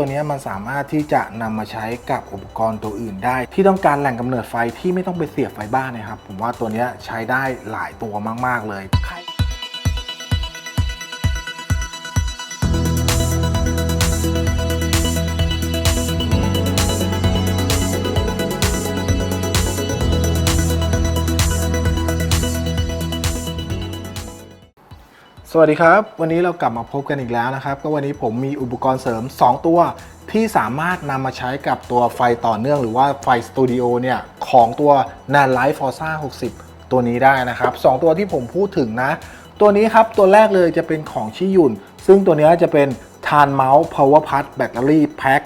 ตัวนี้มันสามารถที่จะนำมาใช้กับอุปกรณ์ตัวอื่นได้ ที่ต้องการแหล่งกำเนิดไฟที่ไม่ต้องไปเสียบไฟบ้านนะครับ ผมว่าตัวนี้ใช้ได้หลายตัวมาก ๆ เลย สวัสดีครับ วันนี้เรากลับมาพบกันอีกแล้วนะครับ ก็วันนี้ผมมีอุปกรณ์เสริม 2 ตัว ที่สามารถนำมาใช้กับตัวไฟต่อเนื่องหรือว่าไฟสตูดิโอเนี่ยของตัว n a n l i g h t Forza 60 ตัวนี้ได้นะครับ 2 ตัวที่ผมพูดถึงนะ ตัวนี้ครับ ตัวแรกเลยจะเป็นของชิยุนซึ่งตัวเนี้ยจะเป็น t a n Mouse Power Pad Battery Pack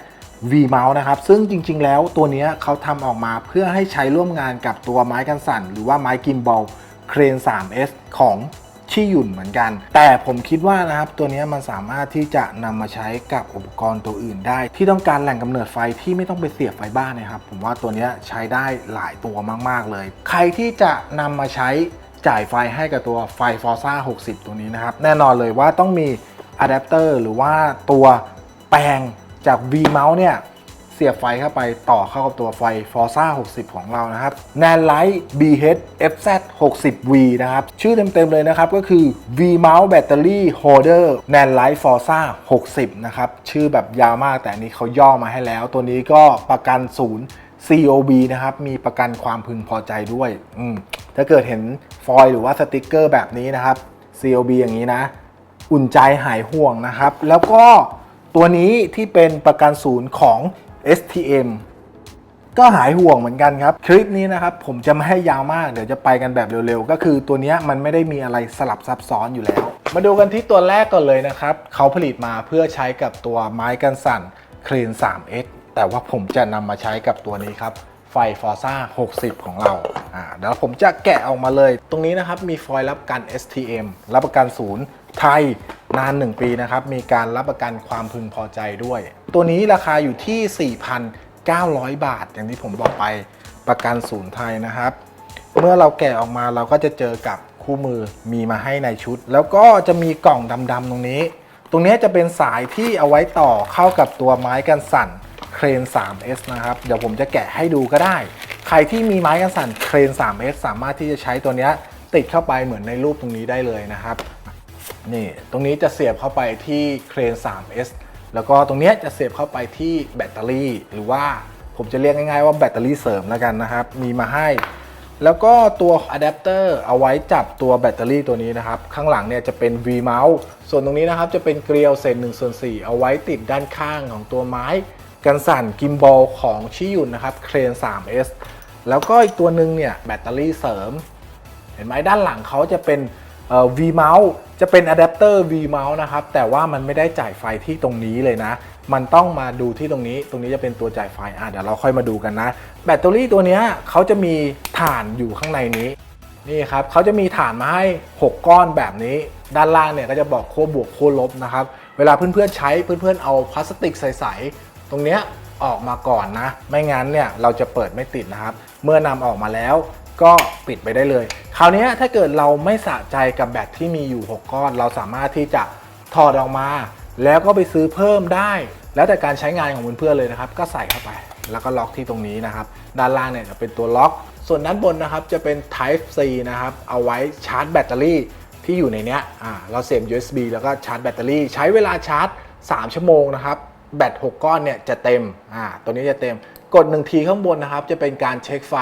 V Mouse นะครับ ซึ่งจริงๆ แล้วตัวเนี้ยเขาทำออกมาเพื่อให้ใช้ร่วมงานกับตัวไม้กันสั่น หรือว่าไม้กิมบอลเครน 3S ของ ชี่หยุ่นเหมือนกัน แต่ผมคิดว่านะครับตัวนี้มันสามารถที่จะนำมาใช้กับอุปกรณ์ตัวอื่นได้ ที่ต้องการแหล่งกำเนิดไฟที่ไม่ต้องไปเสียบไฟบ้านนะครับ ผมว่าตัวนี้ใช้ได้หลายตัวมาก ๆ เลย ใครที่จะนำมาใช้จ่ายไฟให้กับตัวไฟ Forza 60 ตัวนี้นะครับ แน่นอนเลยว่าต้องมีอะแดปเตอร์หรือว่าตัวแปลงจาก V Mount เนี่ย เสียบไฟเข้าไปต่อเข้ากับตัวไฟ Forza 60 ของเรานะครับ Nanlite BH FZ 60V นะครับ ชื่อเต็มๆเลยนะครับ ก็คือ V Mount Battery Holder Nanlite Forza 60 นะครับ ชื่อแบบยาวมากแต่อันนี้เขาย่อมาให้แล้ว ตัวนี้ก็ประกันศูนย์ COB นะครับ มีประกันความพึงพอใจด้วย อืมถ้าเกิดเห็นฟอยล์หรือว่าสติกเกอร์แบบนี้นะครับ COB อย่างนี้นะ อุ่นใจหายห่วงนะครับ แล้วก็ตัวนี้ที่เป็นประกันศูนย์ของ STM ก็หายห่วงเหมือนกันครับ คลิปนี้นะครับผมจะไม่ให้ยาวมากเดี๋ยวจะไปกันแบบเร็วๆ ก็คือตัวนี้มันไม่ได้มีอะไรสลับซับซ้อนอยู่แล้ว มาดูกันที่ตัวแรกก่อนเลยนะครับเขาผลิตมาเพื่อใช้กับตัวไม้กันสั่นเครน 3S แต่ว่าผมจะนำมาใช้กับตัวนี้ครับ ไฟ Forza 60 ของเราอ่าเดี๋ยวผมจะแกะออกมาเลย ตรงนี้นะครับมีฟอยล์รับประกัน STM รับประกันศูนย์ไทยนาน 1 ปีนะครับ มีการรับประกันความพึงพอใจด้วย ตัวนี้ราคาอยู่ที่ 4,900 บาท อย่างที่ผมบอกไปประกันศูนย์ไทยนะครับ เมื่อเราแกะออกมาเราก็จะเจอกับคู่มือมีมาให้ในชุด แล้วก็จะมีกล่องดำๆตรงนี้ ตรงนี้จะเป็นสายที่เอาไว้ต่อเข้ากับตัวไม้กันสั่น รน 3S นะครับ เดี๋ยวผมจะแกะให้ดูก็ได้ ใครที่มีไม้กันสั่นเครน 3S สามารถที่จะใช้ตัวนี้ติดเข้าไปเหมือนในรูปตรงนี้ได้เลยนะครับ นี่ตรงนี้จะเสียบเข้าไปที่เครน 3S แล้วก็ตรงนี้จะเสียบเข้าไปที่แบตเตอรี่ หรือว่าผมจะเรียกง่ายๆว่าแบตเตอรี่เสริมแล้วกันนะครับ มีมาให้ แล้วก็ตัวอะแดปเตอร์เอาไว้จับตัวแบตเตอรี่ตัวนี้นะครับ ข้างหลังเนี่ยจะเป็น V mount ส่วนตรงนี้นะครับจะเป็นเกลียวเศษ1ส่วน4เอาไว้ติดด้านข้างของตัวไม้ กันสั่นกิมบอลของชิยุนนะครับเครน 3S แล้วก็อีกตัวหนึ่งเนี่ยแบตเตอรี่เสริม เห็นไหมด้านหลังเขาจะเป็นเอ่อ V mount จะเป็นอะแดปเตอร์ V mount นะครับ แต่ว่ามันไม่ได้จ่ายไฟที่ตรงนี้เลยนะ มันต้องมาดูที่ตรงนี้ ตรงนี้จะเป็นตัวจ่ายไฟ อะเดี๋ยวเราค่อยมาดูกันนะ แบตเตอรี่ตัวเนี้ยเขาจะมีถ่านอยู่ข้างในนี้ นี่ครับเขาจะมีฐานมาให้ 6 ก้อนแบบนี้ ด้านล่างเนี่ยก็จะบอกขั้วบวกขั้วลบนะครับ เวลาเพื่อนๆใช้เพื่อนๆเอาพลาสติกใส ตรงเนี้ยออกมาก่อนนะ ไม่งั้นเนี่ยเราจะเปิดไม่ติดนะครับ เมื่อนำออกมาแล้วก็ปิดไปได้เลย คราวนี้ถ้าเกิดเราไม่สะใจกับแบตที่มีอยู่ 6 ก้อน เราสามารถที่จะถอดออกมา แล้วก็ไปซื้อเพิ่มได้ แล้วแต่การใช้งานของเพื่อนๆเลยนะครับ ก็ใส่เข้าไป แล้วก็ล็อกที่ตรงนี้นะครับ ด้านล่างเนี่ยจะเป็นตัวล็อก ส่วนด้านบนนะครับจะเป็น Type C นะครับ เอาไว้ชาร์จแบตเตอรี่ที่อยู่ในเนี้ยอ่าเราเสียบ USB แล้วก็ชาร์จแบตเตอรี่ ใช้เวลาชาร์จ 3 ชั่วโมงนะครับ แบต6ก้อนเนี่ยจะเต็มอ่าตัวนี้จะเต็ม กด1ทีข้างบนนะครับจะเป็นการเช็คไฟ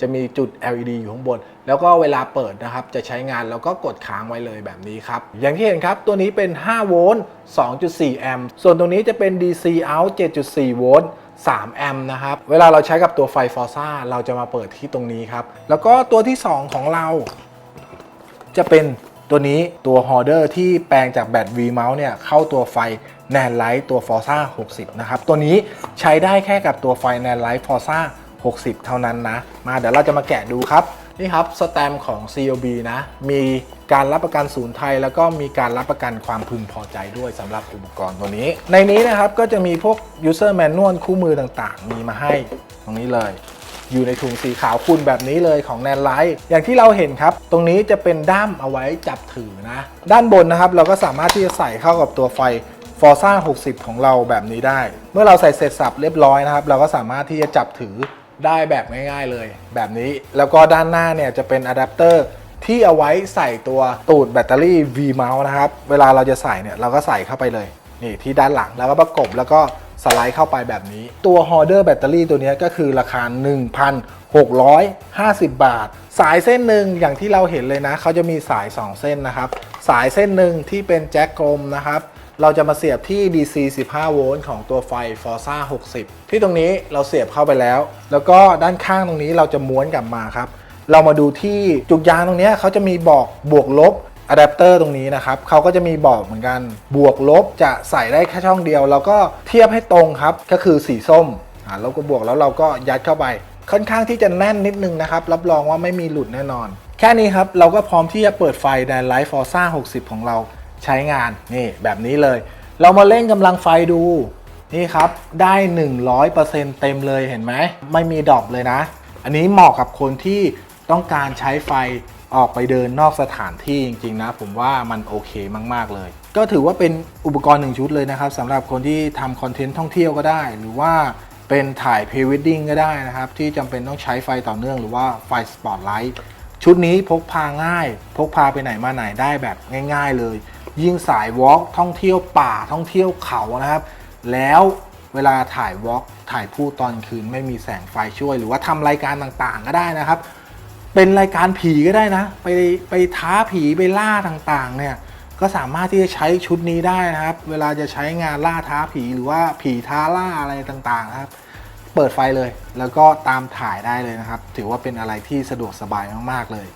จะมีจุด LED อยู่ข้างบน แล้วก็เวลาเปิดนะครับจะใช้งานแล้วก็กดค้างไว้เลยแบบนี้ครับ อย่างที่เห็นครับตัวนี้เป็น 5 โวลต์ 2.4 แอมป์ส่วนตรงนี้จะเป็น DC out 7.4 โวลต์3 แอมป์นะครับ เวลาเราใช้กับตัวไฟ Forza เราจะมาเปิดที่ตรงนี้ครับ แล้วก็ตัวที่ 2 ของเรา จะเป็นตัวนี้ตัวฮอ l เดอร์ที่แปลงจากแบต V mount เนี่ยเข้าตัวไฟ n a n Light ตัว Forza 60 นะครับ ตัวนี้ใช้ได้แค่กับตัวไฟ n a n Light Forza 60 เท่านั้นนะ มาเดี๋ยวเราจะมาแกะดูครับ นี่ครับสแตมของ COB นะ มีการรับประกันศูนย์ไทย แล้วก็มีการรับประกันความพึงพอใจด้วยสำหรับอุปกรณ์ตัวนี้ ในนี้นะครับก็จะมีพวก user manual คู่มือต่างๆ มีมาให้ตรงนี้เลยอยู่ในถุงสีขาวคุณแบบนี้เลยของแนนไลท์อย่างที่เราเห็นครับ ตรงนี้จะเป็นด้ามเอาไว้จับถือนะ ด้านบนนะครับ เราก็สามารถที่จะใส่เข้ากับตัวไฟ Forza 60 ของเราแบบนี้ได้ เมื่อเราใส่เสร็จสับเรียบร้อยนะครับ เราก็สามารถที่จะจับถือได้แบบง่ายๆเลย แบบนี้แล้วก็ด้านหน้าเนี่ยจะเป็นอะแดปเตอร์ที่เอาไว้ใส่ตัวตูดแบตเตอรี่ V mount นะครับ เวลาเราจะใส่เนี่ยเราก็ใส่เข้าไปเลย นี่ที่ด้านหลังแล้วก็ประกบแล้วก็สไลด์เข้าไปแบบนี้ ตัวฮอเดอร์แบตเตอรี่ตัวนี้ก็คือราคา 1,650 บาท สายเส้นหนึ่งอย่างที่เราเห็นเลยนะ เขาจะมีสาย 2 เส้นนะครับ สายเส้นหนึ่งที่เป็นแจ็คกลมนะครับ เราจะมาเสียบที่ DC 15 โวลต์ของตัวไฟ Forza 60 ที่ตรงนี้เราเสียบเข้าไปแล้ว แล้วก็ด้านข้างตรงนี้เราจะม้วนกลับมาครับ เรามาดูที่จุกยางตรงนี้เขาจะมีบอกบวกลบอะแดปเตอร์ตรงนี้นะครับเขาก็จะมีบอกเหมือนกัน บวกลบจะใส่ได้แค่ช่องเดียว แล้วก็เทียบให้ตรงครับ ก็คือสีส้มอ่าลบกับวกแล้วเราก็ยัดเข้าไป ค่อนข้างที่จะแน่นนิดนึงนะครับ รับรองว่าไม่มีหลุดแน่นอน แค่นี้ครับ เราก็พร้อมที่จะเปิดไฟใน Light Forza 60 ของเรา ใช้งานนี่แบบนี้เลย เรามาเล่นกำลังไฟดูนี่ครับได้ 100%เต็มเลยเห็นไหมไม่มีดรอปเลยนะ อันนี้เหมาะกับคนที่ต้องการใช้ไฟออกไปเดินนอกสถานที่จริง ๆ นะ ผมว่ามันโอเคมาก ๆ เลย ก็ถือว่าเป็นอุปกรณ์หนึ่งชุดเลยนะครับสำหรับคนที่ทำคอนเทนต์ท่องเที่ยวก็ได้ หรือว่าเป็นถ่ายพรีเวดดิ้งก็ได้นะครับ ที่จำเป็นต้องใช้ไฟต่อเนื่องหรือว่าไฟสปอตไลท์ชุดนี้พกพาง่าย พกพาไปไหนมาไหนได้แบบง่าย ๆ เลย ยิ่งสายวอล์กท่องเที่ยวป่าท่องเที่ยวเขานะครับ แล้วเวลาถ่ายวอล์กถ่ายพูดตอนคืนไม่มีแสงไฟช่วย หรือว่าทำรายการต่างๆก็ได้นะครับ เป็นรายการผีก็ได้นะ ไปไปท้าผีไปล่าต่างๆ เนี่ยก็สามารถที่จะใช้ชุดนี้ได้นะครับ เวลาจะใช้งานล่าท้าผีหรือว่าผีท้าล่าอะไรต่างๆนะครับ เปิดไฟเลย แล้วก็ตามถ่ายได้เลยนะครับ ถือว่าเป็นอะไรที่สะดวกสบายมากๆเลย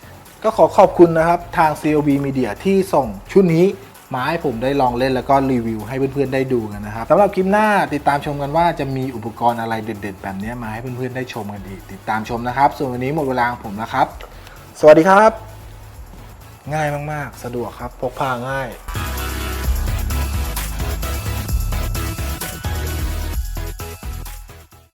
ก็ขอขอบคุณนะครับทาง COB Media ที่ส่งชุดนี้ มาให้ผมได้ลองเล่นแล้วก็รีวิวให้เพื่อนๆได้ดูกันนะครับสำหรับคลิปหน้าติดตามชมกันว่าจะมีอุปกรณ์อะไรเด็ด ๆ แบบนี้มาให้เพื่อนๆได้ชมกันอีกติดตามชมนะครับ ส่วนวันนี้หมดเวลาของผมแล้วครับ สวัสดีครับ ง่ายมากๆ สะดวกครับพกพาง่าย